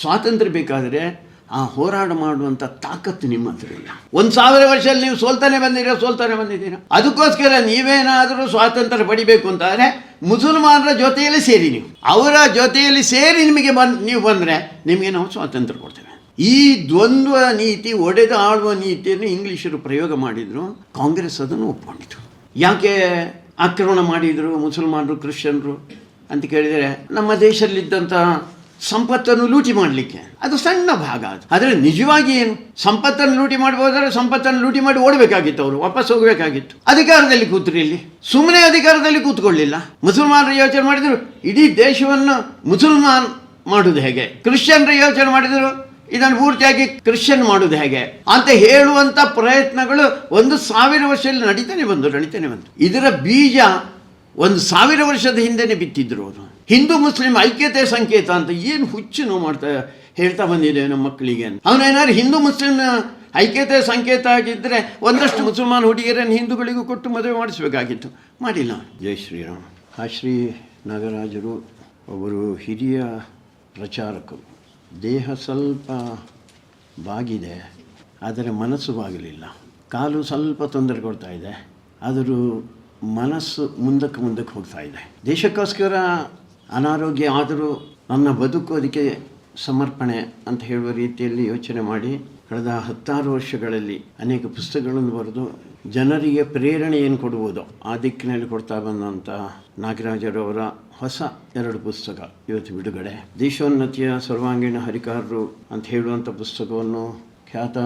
ಸ್ವಾತಂತ್ರ್ಯ ಬೇಕಾದರೆ ಆ ಹೋರಾಟ ಮಾಡುವಂಥ ತಾಕತ್ತು ನಿಮ್ಮ ಹತ್ರ ಇಲ್ಲ. ಒಂದು ಸಾವಿರ ವರ್ಷದಲ್ಲಿ ನೀವು ಸೋಲ್ತಾನೆ ಬಂದಿದ್ದೀರ, ಸೋಲ್ತಾನೆ ಬಂದಿದ್ದೀರಾ? ಅದಕ್ಕೋಸ್ಕರ ನೀವೇನಾದರೂ ಸ್ವಾತಂತ್ರ್ಯ ಪಡಿಬೇಕು ಅಂತಾದರೆ ಮುಸಲ್ಮಾನರ ಜೊತೆಯಲ್ಲಿ ಸೇರಿ ನೀವು. ಅವರ ಜೊತೆಯಲ್ಲಿ ಸೇರಿ ನಿಮಗೆ ಬಂದು, ನೀವು ಬಂದರೆ ನಿಮಗೆ ನಾವು ಸ್ವಾತಂತ್ರ್ಯ ಕೊಡ್ತೇವೆ. ಈ ದ್ವಂದ್ವ ನೀತಿ ಒಡೆದು ಆಳುವ ನೀತಿಯನ್ನು ಇಂಗ್ಲೀಷರು ಪ್ರಯೋಗ ಮಾಡಿದರು. ಕಾಂಗ್ರೆಸ್ ಅದನ್ನು ಒಪ್ಕೊಂಡಿತು. ಯಾಕೆ ಆಕ್ರಮಣ ಮಾಡಿದರು ಮುಸಲ್ಮಾನರು, ಕ್ರಿಶ್ಚಿಯನ್ರು ಅಂತ ಕೇಳಿದರೆ ನಮ್ಮ ದೇಶದಲ್ಲಿದ್ದಂಥ ಸಂಪತ್ತನ್ನು ಲೂಟಿ ಮಾಡಲಿಕ್ಕೆ. ಅದು ಸಣ್ಣ ಭಾಗ ಅದು. ಆದರೆ ನಿಜವಾಗಿ ಏನು? ಸಂಪತ್ತನ್ನು ಲೂಟಿ ಮಾಡ್ಬೋದಾದ್ರೆ ಸಂಪತ್ತನ್ನು ಲೂಟಿ ಮಾಡಿ ಓಡಬೇಕಾಗಿತ್ತು ಅವರು, ವಾಪಸ್ ಹೋಗಬೇಕಾಗಿತ್ತು. ಅಧಿಕಾರದಲ್ಲಿ ಕೂತ್ರಿ ಇಲ್ಲಿ. ಸುಮ್ಮನೆ ಅಧಿಕಾರದಲ್ಲಿ ಕೂತ್ಕೊಳ್ಳಿಲ್ಲ. ಮುಸಲ್ಮಾನರು ಯೋಚನೆ ಮಾಡಿದರು, ಇಡೀ ದೇಶವನ್ನು ಮುಸಲ್ಮಾನ್ ಮಾಡುವುದು ಹೇಗೆ? ಕ್ರಿಶ್ಚಿಯನ್ರು ಯೋಚನೆ ಮಾಡಿದರು, ಇದನ್ನು ಪೂರ್ತಿಯಾಗಿ ಕ್ರಿಶ್ಚಿಯನ್ ಮಾಡುವುದು ಹೇಗೆ? ಅಂತ ಹೇಳುವಂಥ ಪ್ರಯತ್ನಗಳು ಒಂದು ಸಾವಿರ ವರ್ಷದಲ್ಲಿ ನಡೀತಾನೆ ಬಂದು ನಡೀತಾನೆ ಬಂದು. ಇದರ ಬೀಜ ಒಂದು ಸಾವಿರ ವರ್ಷದ ಹಿಂದೆನೆ ಬಿತ್ತಿದ್ರು ಅವರು. ಹಿಂದೂ ಮುಸ್ಲಿಂ ಐಕ್ಯತೆ ಸಂಕೇತ ಅಂತ ಏನು ಹುಚ್ಚು ನೋವು ಮಾಡ್ತಾ ಹೇಳ್ತಾ ಬಂದಿದೆ ನಮ್ಮ ಮಕ್ಕಳಿಗೆ ಅವನೇನಾದ್ರು ಹಿಂದೂ ಮುಸ್ಲಿಂ ಐಕ್ಯತೆ ಸಂಕೇತ ಆಗಿದ್ದರೆ ಒಂದಷ್ಟು ಮುಸಲ್ಮಾನ್ ಹುಡುಗಿಯರನ್ನು ಹಿಂದೂಗಳಿಗೂ ಕೊಟ್ಟು ಮದುವೆ ಮಾಡಿಸಬೇಕಾಗಿತ್ತು. ಮಾಡಿಲ್ಲ. ಜೈ ಶ್ರೀರಾಮ್. ಆ ಶ್ರೀ ನಾಗರಾಜರು ಒಬ್ಬರು ಹಿರಿಯ ಪ್ರಚಾರಕರು. ದೇಹ ಸ್ವಲ್ಪ ಬಾಗಿದೆ ಆದರೆ ಮನಸ್ಸು ಬಾಗಲಿಲ್ಲ. ಕಾಲು ಸ್ವಲ್ಪ ತೊಂದರೆ ಕೊಡ್ತಾ ಇದೆ. ಆದರೂ ಮನಸ್ಸು ಮುಂದಕ್ಕೆ ಮುಂದಕ್ಕೆ ಹೋಗ್ತಾ ಇದೆ. ದೇಶಕ್ಕೋಸ್ಕರ ಅನಾರೋಗ್ಯ ಆದರೂ ನನ್ನ ಬದುಕು ಅದಕ್ಕೆ ಸಮರ್ಪಣೆ ಅಂತ ಹೇಳುವ ರೀತಿಯಲ್ಲಿ ಯೋಚನೆ ಮಾಡಿ ಕಳೆದ ಹತ್ತಾರು ವರ್ಷಗಳಲ್ಲಿ ಅನೇಕ ಪುಸ್ತಕಗಳನ್ನು ಬರೆದು ಜನರಿಗೆ ಪ್ರೇರಣೆಯನ್ನು ಕೊಡುವುದು ಆ ದಿಕ್ಕಿನಲ್ಲಿ ಕೊಡ್ತಾ ಬಂದಂಥ ನಾಗರಾಜರವರ ಹೊಸ ಎರಡು ಪುಸ್ತಕ. ಇವತ್ತು ಬಿಡುಗಡೆ. ದೇಶೋನ್ನತಿಯ ಸರ್ವಾಂಗೀಣ ಹರಿಕಾರರು ಅಂತ ಹೇಳುವಂಥ ಪುಸ್ತಕವನ್ನು ಖ್ಯಾತ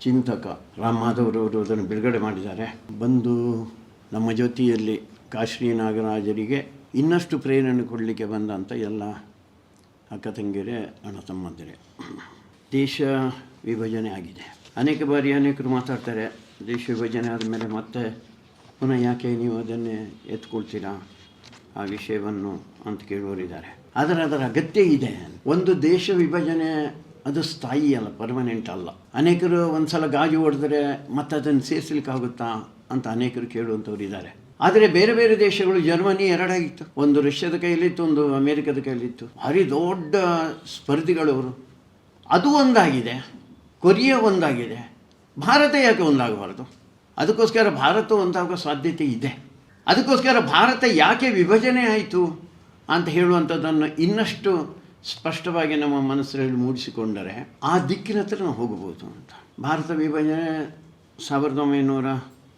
ಚಿಂತಕ ರಾಮ್ ಮಾಧವ್ರವರು ಅದನ್ನು ಬಿಡುಗಡೆ ಮಾಡಿದ್ದಾರೆ. ಬಂದು ನಮ್ಮ ಜೊತೆಯಲ್ಲಿ ಕಾಶ್ರೀ ನಾಗರಾಜರಿಗೆ ಇನ್ನಷ್ಟು ಪ್ರೇರಣೆ ಕೊಡಲಿಕ್ಕೆ ಬಂದಂಥ ಎಲ್ಲ ಅಕ್ಕ ತಂಗಿಯರೇ, ಅಣ್ಣ ತಮ್ಮಂದಿರೇ. ದೇಶ ವಿಭಜನೆ ಆಗಿದೆ. ಅನೇಕ ಬಾರಿ ಅನೇಕರು ಮಾತಾಡ್ತಾರೆ, ದೇಶ ವಿಭಜನೆ ಆದಮೇಲೆ ಮತ್ತೆ ಪುನಃ ಯಾಕೆ ನೀವು ಅದನ್ನೇ ಎತ್ಕೊಳ್ತೀರಾ, ಆ ವಿಷಯವನ್ನು ಅಂತ ಕೇಳುವರಿದ್ದಾರೆ ಆದರೆ ಅದರ ಅಗತ್ಯ ಇದೆ. ಒಂದು ದೇಶ ವಿಭಜನೆ ಅದು ಸ್ಥಾಯಿ ಅಲ್ಲ ಪರ್ಮನೆಂಟ್ ಅಲ್ಲ. ಅನೇಕರು ಒಂದು ಸಲ ಗಾಜು ಹೊಡೆದ್ರೆ ಮತ್ತೆ ಅದನ್ನು ಸೇರಿಸ್ಲಿಕ್ಕಾಗುತ್ತಾ? ಅಂತ ಅನೇಕರು ಕೇಳುವಂಥವ್ರು ಇದ್ದಾರೆ ಆದರೆ ಬೇರೆ ಬೇರೆ ದೇಶಗಳು, ಜರ್ಮನಿ ಎರಡಾಗಿತ್ತು. ಒಂದು ರಷ್ಯಾದ ಕೈಯಲ್ಲಿತ್ತು, ಒಂದು ಅಮೇರಿಕದ ಕೈಯಲ್ಲಿತ್ತು. ಭಾರಿ ದೊಡ್ಡ ಸ್ಪರ್ಧಿಗಳವರು ಅದು ಒಂದಾಗಿದೆ. ಕೊರಿಯಾ ಒಂದಾಗಿದೆ. ಭಾರತ ಯಾಕೆ ಒಂದಾಗಬಾರ್ದು? ಅದಕ್ಕೋಸ್ಕರ ಭಾರತ ಒಂದಾಗುವ ಸಾಧ್ಯತೆ ಇದೆ. ಅದಕ್ಕೋಸ್ಕರ ಭಾರತ ಯಾಕೆ ವಿಭಜನೆ ಆಯಿತು ಅಂತ ಹೇಳುವಂಥದ್ದನ್ನು ಇನ್ನಷ್ಟು ಸ್ಪಷ್ಟವಾಗಿ ನಮ್ಮ ಮನಸ್ಸಿನಲ್ಲಿ ಮೂಡಿಸಿಕೊಂಡರೆ ಆ ದಿಕ್ಕಿನ ಹತ್ರ ನಾವು ಹೋಗಬಹುದು ಅಂತ. ಭಾರತ ವಿಭಜನೆ ಸಾವಿರದ ಒಂಬೈನೂರ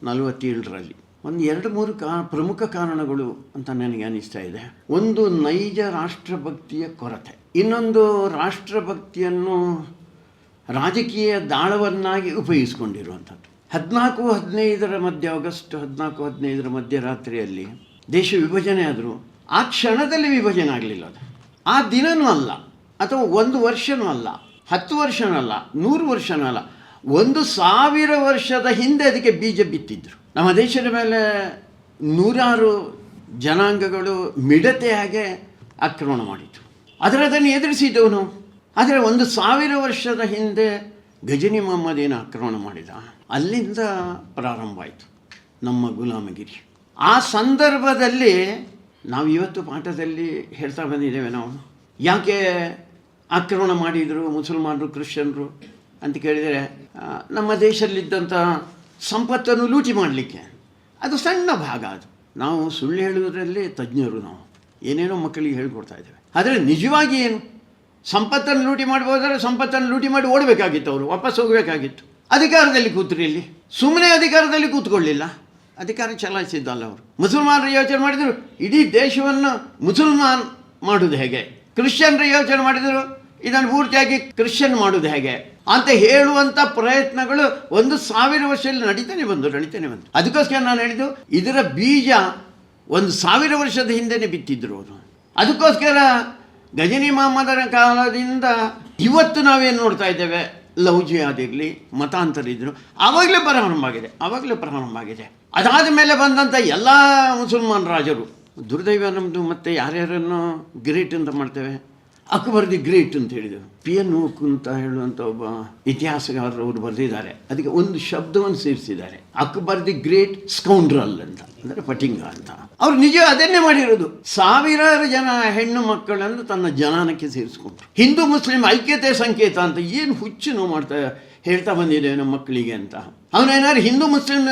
ನಲವತ್ತೇಳರಲ್ಲಿ. ಒಂದು ಎರಡು ಮೂರು ಕಾ, ಪ್ರಮುಖ ಕಾರಣಗಳು ಅಂತ ನನಗೆ ಅನಿಸ್ತಾ ಇದೆ. ಒಂದು ನೈಜ ರಾಷ್ಟ್ರಭಕ್ತಿಯ ಕೊರತೆ. ಇನ್ನೊಂದು ರಾಷ್ಟ್ರಭಕ್ತಿಯನ್ನು ರಾಜಕೀಯ ದಾಳವನ್ನಾಗಿ ಉಪಯೋಗಿಸಿಕೊಂಡಿರುವಂಥದ್ದು. ಹದಿನಾಲ್ಕು ಹದಿನೈದರ ಮಧ್ಯೆ, ಆಗಸ್ಟ್ ಹದಿನಾಲ್ಕು ಹದಿನೈದರ ಮಧ್ಯರಾತ್ರಿಯಲ್ಲಿ ದೇಶ ವಿಭಜನೆ ಆದರೂ, ಆ ಕ್ಷಣದಲ್ಲಿ ವಿಭಜನೆ ಆಗಲಿಲ್ಲ ಅದು. ಆ ದಿನನೂ ಅಲ್ಲ, ಅಥವಾ ಒಂದು ವರ್ಷನೂ ಅಲ್ಲ, ಹತ್ತು ವರ್ಷನೂ ಅಲ್ಲ, ನೂರು ವರ್ಷನೂ ಅಲ್ಲ ಒಂದು ಸಾವಿರ ವರ್ಷದ ಹಿಂದೆ ಅದಕ್ಕೆ ಬೀಜ ಬಿತ್ತಿದ್ರು. ನಮ್ಮ ದೇಶದ ಮೇಲೆ ನೂರಾರು ಜನಾಂಗಗಳು ಮಿಡತೆಯಾಗೆ ಆಕ್ರಮಣ ಮಾಡಿತು ಆದರೆ ಅದನ್ನು ಎದುರಿಸಿದ್ದೆವು ನಾವು ಆದರೆ ಒಂದು ಸಾವಿರ ವರ್ಷದ ಹಿಂದೆ ಗಜನಿ ಮೊಹಮ್ಮದ್ ಏನು ಆಕ್ರಮಣ ಮಾಡಿದ? ಅಲ್ಲಿಂದ ಪ್ರಾರಂಭ ಆಯಿತು ನಮ್ಮ ಗುಲಾಮಗಿರಿ. ಆ ಸಂದರ್ಭದಲ್ಲಿ ನಾವು ಇವತ್ತು ಪಾಠದಲ್ಲಿ ಹೇಳ್ತಾ ಬಂದಿದ್ದೇವೆ ನಾವು. ಯಾಕೆ ಆಕ್ರಮಣ ಮಾಡಿದರು, ಮುಸಲ್ಮಾನರು, ಕ್ರಿಶ್ಚಿಯನ್ರು ಅಂತ ಕೇಳಿದರೆ ನಮ್ಮ ದೇಶದಲ್ಲಿದ್ದಂಥ ಸಂಪತ್ತನ್ನು ಲೂಟಿ ಮಾಡಲಿಕ್ಕೆ. ಅದು ಸಣ್ಣ ಭಾಗ ಅದು. ನಾವು ಸುಳ್ಳು ಹೇಳುವುದರಲ್ಲಿ ತಜ್ಞರು ನಾವು. ಏನೇನೋ ಮಕ್ಕಳಿಗೆ ಹೇಳ್ಕೊಡ್ತಾ ಇದ್ದೇವೆ. ಆದರೆ ನಿಜವಾಗಿ ಏನು? ಸಂಪತ್ತನ್ನು ಲೂಟಿ ಮಾಡ್ಬೋದಾದ್ರೆ ಸಂಪತ್ತನ್ನು ಲೂಟಿ ಮಾಡಿ ಓಡಬೇಕಾಗಿತ್ತು ಅವರು. ವಾಪಸ್ ಹೋಗಬೇಕಾಗಿತ್ತು. ಅಧಿಕಾರದಲ್ಲಿ ಕೂತ್ರಿ ಇಲ್ಲಿ. ಸುಮ್ಮನೆ ಅಧಿಕಾರದಲ್ಲಿ ಕೂತ್ಕೊಳ್ಳಿಲ್ಲ. ಅಧಿಕಾರ ಚಲಾಯಿಸಿದ್ದಲ್ಲ ಅವರು. ಮುಸಲ್ಮಾನರು ಯೋಚನೆ ಮಾಡಿದರು, ಇಡೀ ದೇಶವನ್ನು ಮುಸಲ್ಮಾನ್ ಮಾಡುವುದು ಹೇಗೆ? ಕ್ರಿಶ್ಚಿಯನ್ರು ಯೋಚನೆ ಮಾಡಿದರು, ಇದನ್ನು ಪೂರ್ತಿಯಾಗಿ ಕ್ರಿಶ್ಚಿಯನ್ ಮಾಡುವುದು ಹೇಗೆ? ಅಂತ ಹೇಳುವಂಥ ಪ್ರಯತ್ನಗಳು ಒಂದು ಸಾವಿರ ವರ್ಷದಲ್ಲಿ ನಡೀತಾನೆ ಬಂದು, ನಡೀತಾನೆ ಬಂತು ಅದಕ್ಕೋಸ್ಕರ ನಾನು ಹೇಳಿದ್ದು, ಇದರ ಬೀಜ ಒಂದು ಸಾವಿರ ವರ್ಷದ ಹಿಂದೆನೇ ಬಿತ್ತಿದ್ರು ಅವರು. ಅದಕ್ಕೋಸ್ಕರ ಗಜನಿ ಮಹಮ್ಮದರ ಕಾಲದಿಂದ ಇವತ್ತು ನಾವೇನು ನೋಡ್ತಾ ಇದ್ದೇವೆ? ಲೌಜಿ ಆಗಿರಲಿ ಮತಾಂತರ ಇದ್ರು. ಆವಾಗಲೇ ಪ್ರಾರಂಭ ಆಗಿದೆ ಆವಾಗಲೇ ಪ್ರಾರಂಭ ಆಗಿದೆ ಅದಾದ ಮೇಲೆ ಬಂದಂಥ ಎಲ್ಲ ಮುಸಲ್ಮಾನ್ ರಾಜರು, ದುರ್ದೈವ ನಮ್ಮದು ಮತ್ತು ಯಾರ್ಯಾರನ್ನು ಗ್ರೇಟ್ ಅಂತ ಮಾಡ್ತೇವೆ? ಅಕ್ಬರ್ ದಿ ಗ್ರೇಟ್ ಅಂತ ಹೇಳಿದರು. ಪಿ ಎನ್ ಓಕ್ ಅಂತ ಹೇಳುವಂಥ ಒಬ್ಬ ಇತಿಹಾಸಗಾರರು ಅವರು ಬರೆದಿದ್ದಾರೆ. ಅದಕ್ಕೆ ಒಂದು ಶಬ್ದವನ್ನು ಸೇರಿಸಿದ್ದಾರೆ. ಅಕ್ಬರ್ ದಿ ಗ್ರೇಟ್ ಸ್ಕೌಂಡ್ರಲ್ ಅಂತ, ಅಂದರೆ ಪಟಿಂಗ ಅಂತ. ಅವ್ರು ನಿಜ ಅದನ್ನೇ ಮಾಡಿರೋದು. ಸಾವಿರಾರು ಜನ ಹೆಣ್ಣು ಮಕ್ಕಳನ್ನು ತನ್ನ ಜನಾನಕ್ಕೆ ಸೇರಿಸ್ಕೊಂಡ್ರು. ಹಿಂದೂ ಮುಸ್ಲಿಂ ಐಕ್ಯತೆ ಸಂಕೇತ ಅಂತ ಏನು ಹುಚ್ಚು ನೋವು ಮಾಡ್ತಾ ಹೇಳ್ತಾ ಬಂದಿದ್ದೇವೆ ನಮ್ಮ ಮಕ್ಕಳಿಗೆ ಅಂತ. ಅವನೇನಾದ್ರು ಹಿಂದೂ ಮುಸ್ಲಿಂ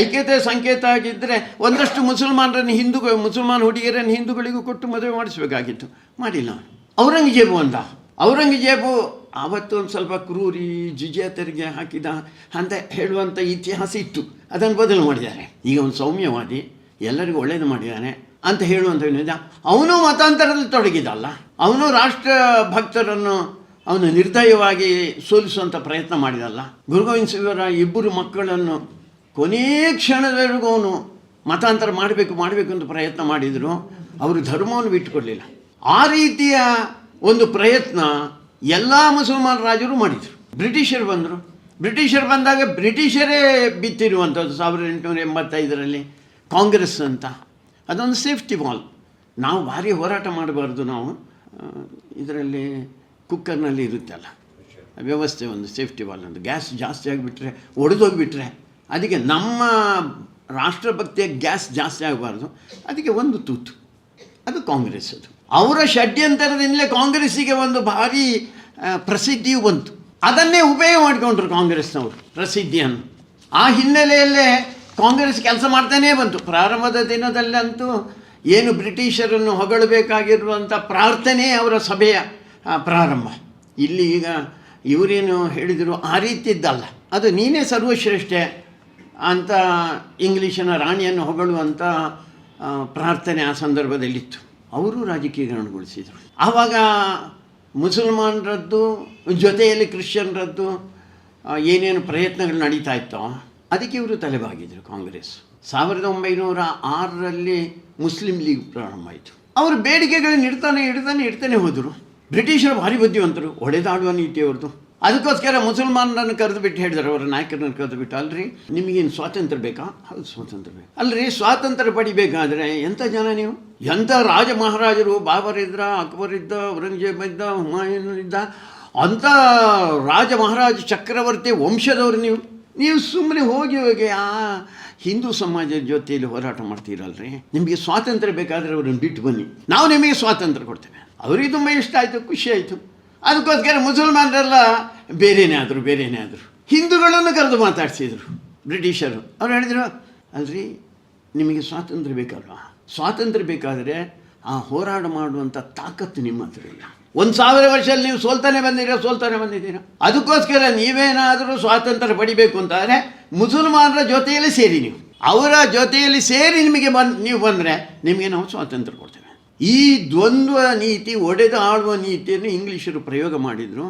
ಐಕ್ಯತೆ ಸಂಕೇತ ಆಗಿದ್ದರೆ ಒಂದಷ್ಟು ಮುಸಲ್ಮಾನರನ್ನು ಹಿಂದೂ, ಮುಸಲ್ಮಾನ್ ಹುಡುಗಿಯರನ್ನು ಹಿಂದೂಗಳಿಗೂ ಕೊಟ್ಟು ಮದುವೆ ಮಾಡಿಸಬೇಕಾಗಿತ್ತು. ಮಾಡಿಲ್ಲ ಔರಂಗಜೇಬು ಅಂದ. ಔರಂಗಜೇಬು ಆವತ್ತು ಒಂದು ಸ್ವಲ್ಪ ಕ್ರೂರಿ ಜಿಜಿಯ ತೆರಿಗೆ ಹಾಕಿದ ಅಂತ ಹೇಳುವಂಥ ಇತಿಹಾಸ ಇತ್ತು. ಅದನ್ನು ಬದಲು ಮಾಡಿದ್ದಾರೆ. ಈಗ ಒಂದು ಸೌಮ್ಯವಾದಿ ಎಲ್ಲರಿಗೂ ಒಳ್ಳೇದು ಮಾಡಿದ್ದಾನೆ ಅಂತ ಹೇಳುವಂಥ ಅವನು ಮತಾಂತರದಲ್ಲಿ ತೊಡಗಿದಲ್ಲ. ಅವನು ರಾಷ್ಟ್ರ ಭಕ್ತರನ್ನು ಅವನು ನಿರ್ದಯವಾಗಿ ಸೋಲಿಸುವಂಥ ಪ್ರಯತ್ನ ಮಾಡಿದಲ್ಲ. ಗುರುಗೋವಿಂದ ಸಿಂಹರ ಇಬ್ಬರು ಮಕ್ಕಳನ್ನು ಕೊನೇ ಕ್ಷಣದವರೆಗೂ ಅವನು ಮತಾಂತರ ಮಾಡಬೇಕು ಮಾಡಬೇಕು ಅಂತ ಪ್ರಯತ್ನ ಮಾಡಿದರು. ಅವರು ಧರ್ಮವನ್ನು ಬಿಟ್ಟುಕೊಡಲಿಲ್ಲ. ಆ ರೀತಿಯ ಒಂದು ಪ್ರಯತ್ನ ಎಲ್ಲ ಮುಸಲ್ಮಾನ ರಾಜರು ಮಾಡಿದರು. ಬ್ರಿಟಿಷರು ಬಂದರು. ಬ್ರಿಟಿಷರು ಬಂದಾಗ ಬ್ರಿಟಿಷರೇ ಬಿತ್ತಿರುವಂಥದ್ದು ಸಾವಿರದ ಎಂಟುನೂರ ಎಂಬತ್ತೈದರಲ್ಲಿ ಕಾಂಗ್ರೆಸ್ ಅಂತ. ಅದೊಂದು ಸೇಫ್ಟಿ ವಾಲ್. ನಾವು ಭಾರಿ ಹೋರಾಟ ಮಾಡಬಾರ್ದು ನಾವು. ಇದರಲ್ಲಿ ಕುಕ್ಕರ್ನಲ್ಲಿ ಇರುತ್ತಲ್ಲ. ವ್ಯವಸ್ಥೆ ಒಂದು ಸೇಫ್ಟಿ ವಾಲ್ ಅಂತ ಗ್ಯಾಸ್ ಜಾಸ್ತಿ ಆಗಿಬಿಟ್ರೆ, ಒಡೆದೋಗಿಬಿಟ್ರೆ ಅದಕ್ಕೆ ನಮ್ಮ ರಾಷ್ಟ್ರಭಕ್ತಿಯ ಗ್ಯಾಸ್ ಜಾಸ್ತಿ ಆಗಬಾರ್ದು. ಅದಕ್ಕೆ ಒಂದು ತೂತು. ಅದು ಕಾಂಗ್ರೆಸ್ ಅದು. ಅವರ ಷಡ್ಯಂತರದಿಂದಲೇ ಕಾಂಗ್ರೆಸ್ಸಿಗೆ ಒಂದು ಭಾರಿ ಪ್ರಸಿದ್ಧಿಯು ಬಂತು. ಅದನ್ನೇ ಉಪಯೋಗ ಮಾಡಿಕೊಂಡ್ರು ಕಾಂಗ್ರೆಸ್ನವರು, ಪ್ರಸಿದ್ಧಿಯನ್ನು. ಆ ಹಿನ್ನೆಲೆಯಲ್ಲೇ ಕಾಂಗ್ರೆಸ್ ಕೆಲಸ ಮಾಡ್ತಾನೇ ಬಂತು. ಪ್ರಾರಂಭದ ದಿನದಲ್ಲಂತೂ ಏನು ಬ್ರಿಟಿಷರನ್ನು ಹೊಗಳಬೇಕಾಗಿರುವಂಥ ಪ್ರಾರ್ಥನೆ ಅವರ ಸಭೆಯ ಪ್ರಾರಂಭ. ಇಲ್ಲಿ ಈಗ ಇವರೇನು ಹೇಳಿದರು, ಆ ರೀತಿದ್ದಲ್ಲ. ಅದು ನೀನೇ ಸರ್ವಶ್ರೇಷ್ಠೆ ಅಂತ ಇಂಗ್ಲೀಷಿನ ರಾಣಿಯನ್ನು ಹೊಗಳುವಂಥ ಪ್ರಾರ್ಥನೆ ಆ ಸಂದರ್ಭದಲ್ಲಿತ್ತು. ಅವರು ರಾಜಕೀಯಕರಣಗೊಳಿಸಿದರು ಆವಾಗ ಮುಸಲ್ಮಾನರದ್ದು, ಜೊತೆಯಲ್ಲಿ ಕ್ರಿಶ್ಚಿಯನ್ರದ್ದು ಏನೇನು ಪ್ರಯತ್ನಗಳು ನಡೀತಾ ಇತ್ತೋ, ಅದಕ್ಕೆ ಇವರು ತಲೆಬಾಗಿದ್ರು ಕಾಂಗ್ರೆಸ್. ಸಾವಿರದ ಒಂಬೈನೂರ ಆರರಲ್ಲಿ ಮುಸ್ಲಿಂ ಲೀಗ್ ಪ್ರಾರಂಭ ಆಯಿತು. ಅವರು ಬೇಡಿಕೆಗಳನ್ನ ಇಡ್ತಾನೆ ಇಡ್ತಾನೆ ಇಡ್ತಾನೆ ಹೋದರು. ಬ್ರಿಟಿಷರು ಭಾರಿ ಬುದ್ಧಿವಂತರು, ಹೊಡೆದಾಡುವ ನೀತಿ ಅವ್ರದ್ದು. ಅದಕ್ಕೋಸ್ಕರ ಮುಸಲ್ಮಾನರನ್ನು ಕರೆದು ಬಿಟ್ಟು ಹೇಳಿದ್ರು, ಅವರ ನಾಯಕರನ್ನು ಕರೆದು ಬಿಟ್ಟು. ಅಲ್ರಿ, ನಿಮಗೇನು ಸ್ವಾತಂತ್ರ್ಯ ಬೇಕಾ? ಹೌದು, ಸ್ವಾತಂತ್ರ್ಯ ಬೇಕು. ಅಲ್ರಿ, ಸ್ವಾತಂತ್ರ್ಯ ಪಡಿಬೇಕಾದ್ರೆ ಎಂಥ ಜನ ನೀವು? ಎಂಥ ರಾಜ ಮಹಾರಾಜರು ಬಾಬರ್ ಇದ್ರ ಅಕ್ಬರ್ ಇದ್ದ, ಔರಂಗಜೇಬ್ ಇದ್ದ, ಹುಮಾಯೂನ್ ಇದ್ದ, ಅಂಥ ರಾಜ ಮಹಾರಾಜ ಚಕ್ರವರ್ತಿ ವಂಶದವರು ನೀವು? ನೀವು ಸುಮ್ಮನೆ ಹೋಗಿ ಹೋಗಿ, ಆ, ಹಿಂದೂ ಸಮಾಜದ ಜೊತೆಯಲ್ಲಿ ಹೋರಾಟ ಮಾಡ್ತೀರಲ್ರಿ? ನಿಮಗೆ ಸ್ವಾತಂತ್ರ್ಯ ಬೇಕಾದರೆ ಅವರನ್ನು ಬಿಟ್ಟು ಬನ್ನಿ. ನಾವು ನಿಮಗೆ ಸ್ವಾತಂತ್ರ್ಯ ಕೊಡ್ತೇವೆ. ಅವರಿಗೆ ತುಂಬ ಇಷ್ಟ ಆಯಿತು, ಖುಷಿ ಆಯಿತು. ಅದಕ್ಕೋಸ್ಕರ ಮುಸಲ್ಮಾನರೆಲ್ಲ ಬೇರೆಯೇ ಆದರು ಬೇರೆಯೇ ಆದರು. ಹಿಂದೂಗಳನ್ನು ಕರೆದು ಮಾತಾಡ್ಸಿದ್ರು, ಬ್ರಿಟಿಷರು. ಅವ್ರು ಹೇಳಿದರು, ಅಲ್ರಿ, ನಿಮಗೆ ಸ್ವಾತಂತ್ರ್ಯ ಬೇಕಲ್ವಾ? ಸ್ವಾತಂತ್ರ್ಯ ಬೇಕಾದರೆ ಆ ಹೋರಾಟ ಮಾಡುವಂಥ ತಾಕತ್ತು ನಿಮ್ಮ ಹತ್ರ ಇಲ್ಲ. ಒಂದು ಸಾವಿರ ವರ್ಷದಲ್ಲಿ ನೀವು ಸೋಲ್ತಾನೆ ಬಂದಿದ್ದೀರಾ ಸೋಲ್ತಾನೆ ಬಂದಿದ್ದೀರಾ? ಅದಕ್ಕೋಸ್ಕರ ನೀವೇನಾದರೂ ಸ್ವಾತಂತ್ರ್ಯ ಪಡಿಬೇಕು ಅಂತಾದರೆ ಮುಸಲ್ಮಾನರ ಜೊತೆಯಲ್ಲಿ ಸೇರಿ ನೀವು. ಅವರ ಜೊತೆಯಲ್ಲಿ ಸೇರಿ ನಿಮಗೆ ಬಂದು, ನೀವು ಬಂದರೆ ನಿಮಗೆ ನಾವು ಸ್ವಾತಂತ್ರ್ಯ ಕೊಡ್ತೇವೆ. ಈ ದ್ವಂದ್ವ ನೀತಿ, ಒಡೆದು ಆಳುವ ನೀತಿಯನ್ನು ಇಂಗ್ಲೀಷರು ಪ್ರಯೋಗ ಮಾಡಿದರು.